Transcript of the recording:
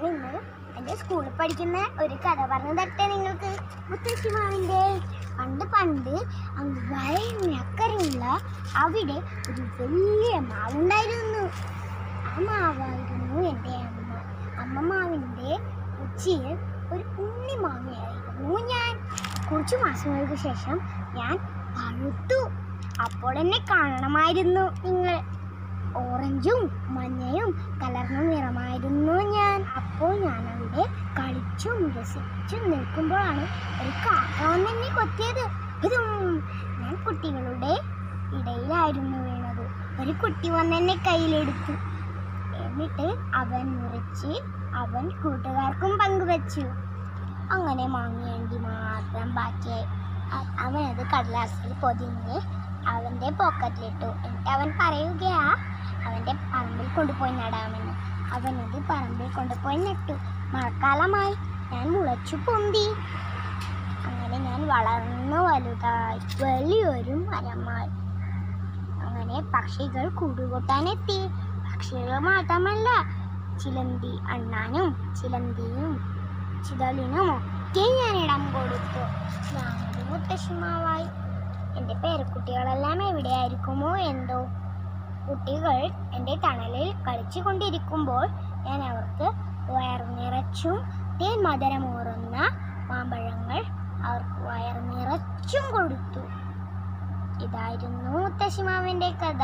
പണ്ട് സ്കൂളിൽ പഠിക്കുന്ന ഒരു കഥ പറഞ്ഞു തട്ടെ നിങ്ങൾക്ക്. മുത്തശ്ശിമാവിന്റെ പണ്ട് പണ്ട് അങ്ങ് വയറിന് അക്കരയുള്ള അവിടെ ഒരു വലിയ മാവുണ്ടായിരുന്നു. ആ മാവായിരുന്നു എന്റെ അമ്മ. അമ്മ മാവിന്റെ ഉച്ചയിൽ ഒരു ഉണ്ണി മാങ്ങയായിരുന്നു ഞാൻ. കുറച്ച് മാസങ്ങൾക്ക് ശേഷം ഞാൻ പഴുത്തു. അപ്പോൾ എന്നെ കാണണമായിരുന്നു നിങ്ങൾ. ഓറഞ്ചും മഞ്ഞയും കലർന്ന നിറമായിരുന്നു ഞാൻ അപ്പോൾ ഞാൻ അവിടെ കളിച്ചും രസിച്ചും നിൽക്കുമ്പോഴാണ് ഒരു കാക്ക എന്നെ കൊത്തിയത്. ഇതും ഞാൻ കുട്ടികളുടെ ഇടയിലായിരുന്നു വീണത്. ഒരു കുട്ടി വന്ന് എന്നെ കയ്യിലെടുത്തു. എന്നിട്ട് അവൻ മുറിച്ച് അവൻ കൂട്ടുകാർക്കും പങ്കുവെച്ചു. അങ്ങനെ മാങ്ങേണ്ടി മാത്രം ബാക്കിയായി. അവനത് കടലാസിൽ പൊതിഞ്ഞ് അവന്റെ പോക്കറ്റിലിട്ടു. എന്നിട്ട് അവൻ പറയുകയാ അവന്റെ പറമ്പിൽ കൊണ്ടുപോയി നടാമെന്ന്. അവനത് പറമ്പിൽ കൊണ്ടുപോയി നട്ടു. മഴക്കാലമായി. ഞാൻ മുളച്ചു പൊന്തി. അങ്ങനെ ഞാൻ വളർന്നു വലുതായി. വലിയൊരു മരമായി. അങ്ങനെ പക്ഷികൾ കൂടുകൂട്ടാനെത്തി പക്ഷികൾ മാത്രമല്ല ചിലന്തി അണ്ണാനും ചിലന്തിയും ചിതലിനും ഒക്കെ ഞാൻ ഇടം കൊടുത്തു. ഞാനൊരു മുത്തശ്ശിമാവായി. എന്റെ പേരക്കുട്ടികളെല്ലാം എവിടെയായിരിക്കുമോ എന്തോ കുട്ടികൾ എന്റെ തണലിൽ കളിച്ചു കൊണ്ടിരിക്കുമ്പോൾ ഞാൻ അവർക്ക് വയർ നിറച്ചും തേൻ മധുരമൂറുന്ന മാമ്പഴങ്ങൾ അവർക്ക് വയർ നിറച്ചും കൊടുത്തു. ഇതായിരുന്നു മുത്തശ്ശിമാവിന്റെ കഥ.